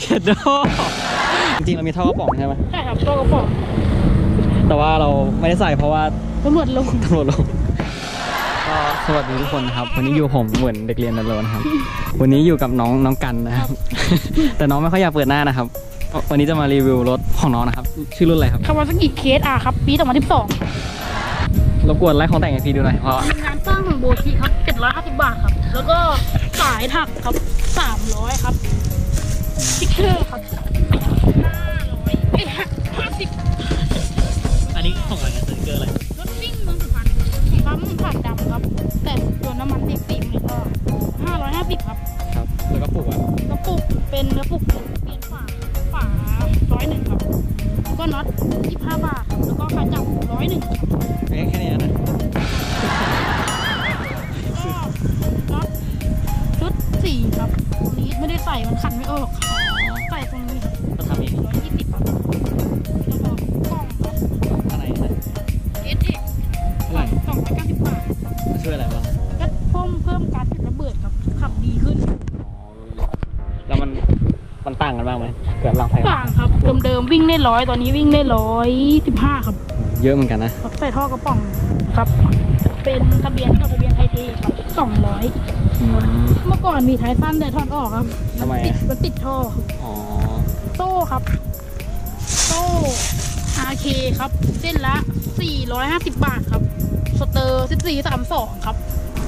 เช็ดโดจริงๆเรามีท่อกระป๋องใช่ไหมใช่ครับตัวกระป๋องแต่ว่าเราไม่ได้ใส่เพราะว่าตำรวจลงตำรวจลงก็สวัสดีทุกคนนะครับ วันนี้อยู่ผมเหมือนเด็กเรียนนันโลนะครับ วันนี้อยู่กับน้องน้องกันนะครับ แต่น้องไม่ค่อยอยากเปิดหน้านะครับ วันนี้จะมารีวิวรถของน้องนะครับ ชื่อรุ่นอะไรครับคาวาซากิเคสอาครับ ปี2012รบกวนไล่ของแต่งให้พี่ดูหน่อยเพราะมีงานสร้างของโบชีครับ750บาทครับ แล้วก็สายถักครับ300ครับ สติ๊กเกอร์ครับ500เอ้ย50อันนี้ของอะไรสติกเกอร์อะไรรถวิ่งเมืองสุพรรณปั๊มผ่านดำครับ แต่โดนน้ำมันติดฟิล์มเนี่ยก็550ครับครับแล้วก็ปลูกอะกระปุกเป็นกระปุกเปลี่ยนฝาฝาร้อยหนึ่งครับแล้วก็น็อต25บาทครับแล้วก็ขาจับร้อยหนึ่งครับแค่แค่นี้นะ สี่ครับอันนี้ไม่ได้ใส่มันขันไม่ออกครับใส่ตรงนี้ครับก็ทำเองร้อยยี่สิบครับแล้วก็กล้องครับอะไรนะเอสเอ็กเท่าไหร่สองร้อยเก้าสิบบาทช่วยอะไรบ้างก็เพิ่มเพิ่มการจุดระเบิดครับขับดีขึ้นแล้วมันมันต่างกันบ้างไหมเกิดลองไทยต่างครับเดิมๆวิ่งได้ร้อยตอนนี้วิ่งได้ร้อยสิบห้าครับ เยอะเหมือนกันนะใส่ท่อกระป๋องครับ เป็นทะเบียนกับทะเบียนไทยเทครับสองร้อย เมื่อก่อนมีท้ายสั้นแต่ถอดออกครับทำไมติดอะมันติดท่อครับอ๋อโซ่ครับโซ่ RK ครับ เส้นละ 450 บาทครับ สเตอร์ 1432 ครับ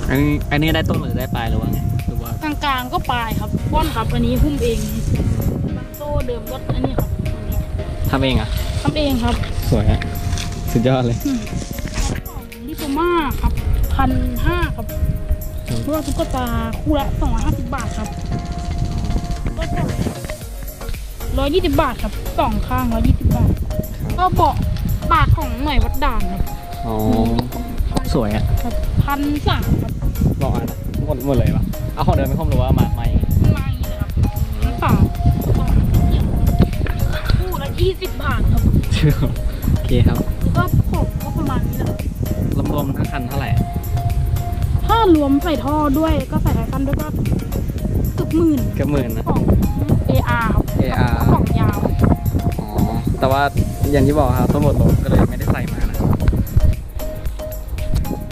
อันนี้อันนี้ได้ต้นหรือได้ปลายหรือว่าไงหรือว่ากลางๆก็ปลายครับว่อนครับ อันนี้หุ้มเองโซ่เดิมก็อันนี้ครับอันนี้ทำเองอะทำเองครับ สวยอะสุดยอดเลยลิโปมาครับพันห้าครับ อืมรวมตุ๊กตาคู่ละ250 บาทครับก็ร้อยยี่สิบบาทครับสองข้างร้อยยี่สิบบาท ก็เบาะบาทของหน่วยวัดด่านครับอ๋อสวยอะครับพันสามครับบอกอะหมดหมดเลยปะเอาของเดิมไม่คมหรือว่ามาใหม่มาอย่างนี้เลยครับพันสามสองเดี่ยวคู่ละยี่สิบบาทครับโอเคครับแล้วก็ผมก็ประมาณนี้แหละครับรวมๆทั้งคันเท่าไหร่ถ้า รวมใส่ท่อด้วยก็ใส่ไททันด้วยก็เกือบหมื่นเกือบหมื่นนะของ AR ครับ AR ของยาว อ๋อ แต่ว่าอย่างที่บอกครับต้นหมดลงก็เลยไม่ได้ใส่มานะ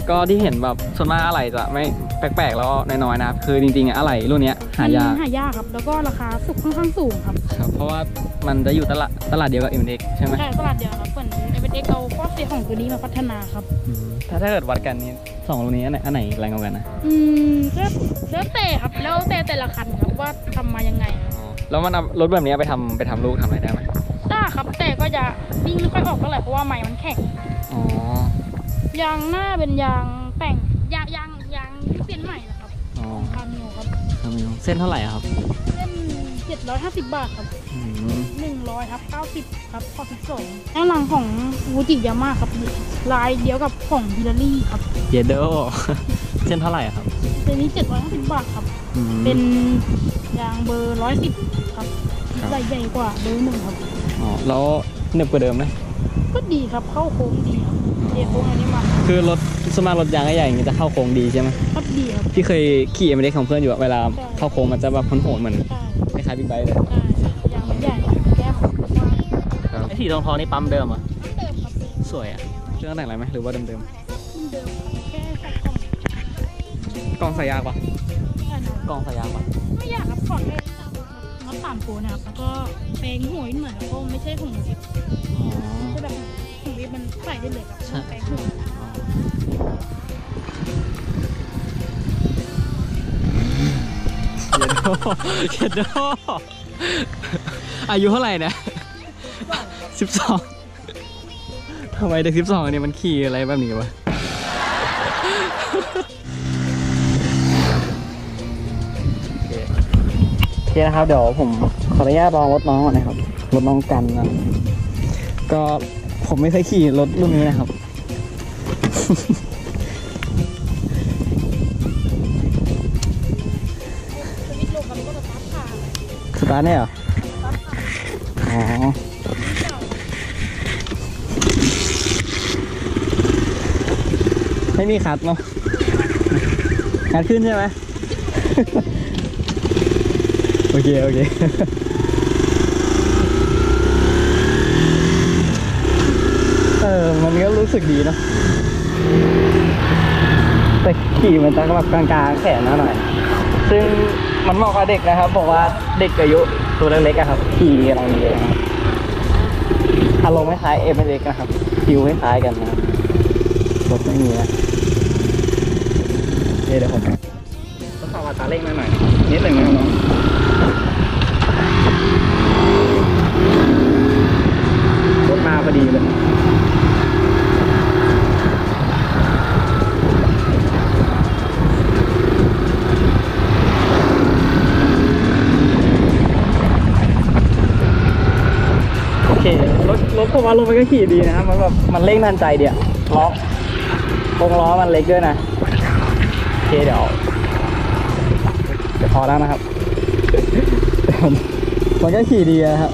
ก็ที่เห็นแบบส่วนมากอะไรจะไม่แปลกๆแล้วก็น้อยๆนะครับ คือจริงๆอะอะไรรุ่นเนี้ยหายากหายากครับ แล้วก็ราคาสุกค่อนข้างสูงครับ ครับ เพราะว่ามันจะอยู่ตลาดตลาดเดียวกับ m อ็ใช่ไหมใช่ตลาดเดียวครับเหมือน เอเวอเอ็กเอาข้อเสียของตัวนี้มาพัฒนาครับอืมถ้าถ้าเกิดวัดกันนี่สองรุ่นนี้อันไหนอันไหนแรงกว่ากันนะ อืมก็แล้วแต่ครับแล้วแต่แต่ละคันครับว่าทำมายังไงครับอ๋อแล้วมันเอารถแบบนี้ไปทำไปทำลูกทำอะไรได้ไหมได้ครับ แต่ก็จะวิ่งไม่ค่อยออกเท่าไหร่เพราะว่าไม้มันแข็งอ๋อยางหน้าเป็นยางแต่งยางยางยางที่เปลี่ยนใหม่นะครับอ๋อคามิโอครับคามิโอเส้นเท่าไหร่อะครับ เส้น750 บาทครับอืม 100ครับ90ครับ92ด้านหลังของวูจิยาม่าครับลายเดียวกับของฮิลลารี่ครับเยโดเส้นเท่าไหร่อะครับตัวนี้750บาทครับ อืม เป็นยางเบอร์110ครับครับ ใหญ่ใหญ่กว่าเบอร์หนึ่งครับ อ๋อแล้วหนึบกว่าเดิมไหมก็ดีครับเข้าโค้งดีครับเดียโค้งอันนี้มาคือรถสวนมากรถยางใหญ่ๆอย่างนี้จะเข้าโค้งดีใช่ไหมครับดีครับที่เคยขี่เอ็มเด็กของเพื่อนอยู่อะเวลาใช่เข้าโค้งมันจะแบบโหนๆเหมือนใช่คล้ายๆบิ๊กไบค์เลย ใช่ สีทองทองนี่ปั๊มเดิมอะเดิมครับสวยอะเรื่องแต่งอะไรไหมหรือว่าเดิมเดิมครับแค่ใส่กล่องๆกล้องใส่ยากปะใช่ครับกล้องใส่ยากปะไม่ยากครับขอดแค่น็อตสามโคนนะครับแล้วก็แปลงหัวนิดหน่อยครับเพราะไม่ใช่ของวิบอ๋อไม่ใช่แบบของวิบมันใส่ได้เลยครับใช่แปลงหัวเจ็ดโดเจ็ดโดอายุเท่าไหร่นะ สิบสองทำไมเด็กสิบสองเนี่ยมันขี่อะไรแบบนี้วะโอเคนะครับ เดี๋ยวผมขออนุญาตลองรถน้องก่อนนะครับ รถน้องกันนะก็ผมไม่เคยขี่รถรุ่นนี้นะครับสวิตช์ลงครับก็จะตัดขาสตาร์ทเนี่ยเหรอตัดขาอ๋อ ไม่มีคัดเนาะคัดขึ้นใช่ไหมโอเค โอเคเออมันก็รู้สึกดีเนอะแต่ขี่มันจะแบบกลางๆแขนนะหน่อย ซึ่งมันเหมาะกับเด็กนะครับผมว่าเด็กอายุตัวเล็กๆครับ ขี่กำลังดีอารมณ์คล้ายเอ็มเอ็กนะครับฟิวคล้ายกันนะครับ ไม่มีนะโอเคเดี๋ยวผมทดสอบอัตราเร่งหน่อยๆนิดหนึ่งนะครับน้องรถมาพอดีเลยโอเครถรถผมว่าลงไปก็ขี่ดีนะครับมันแบบมันเร่งทันใจเดียวล้อ วงล้อมันเล็กด้วยนะโอเคเดี๋ยวเดี๋ยวพอแล้วนะครับมันก็ขี่ดีนะครับ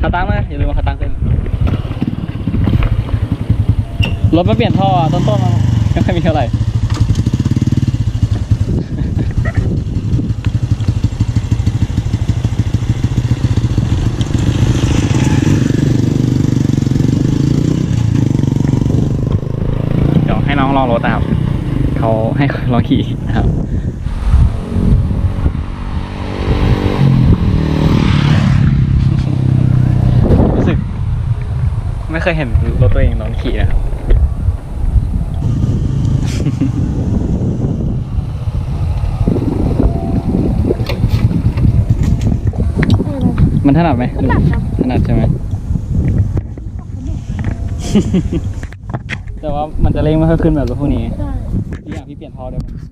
ขาตั้งนะอย่าลืมาขาตั้งขึ้นรถมาเปลี่ยนท่ออะต้นๆมัน ไม่ค่อยมีเท่าไหร่เดี๋ยวให้น้องลองรถนะครับเขาให้ลองขี่นะครับรู้สึกไม่เคยเห็นรถตัวเองลองขี่นะครับ มันถนัดไหมถนัดครับถนัดใช่ไหม แต่ว่ามันจะเร่งไม่ค่อยขึ้นแบบรถพวกนี้ใช่พี่อยากพี่เปลี่ยนท่อด้วยมันบิดไม่เท่าไหร่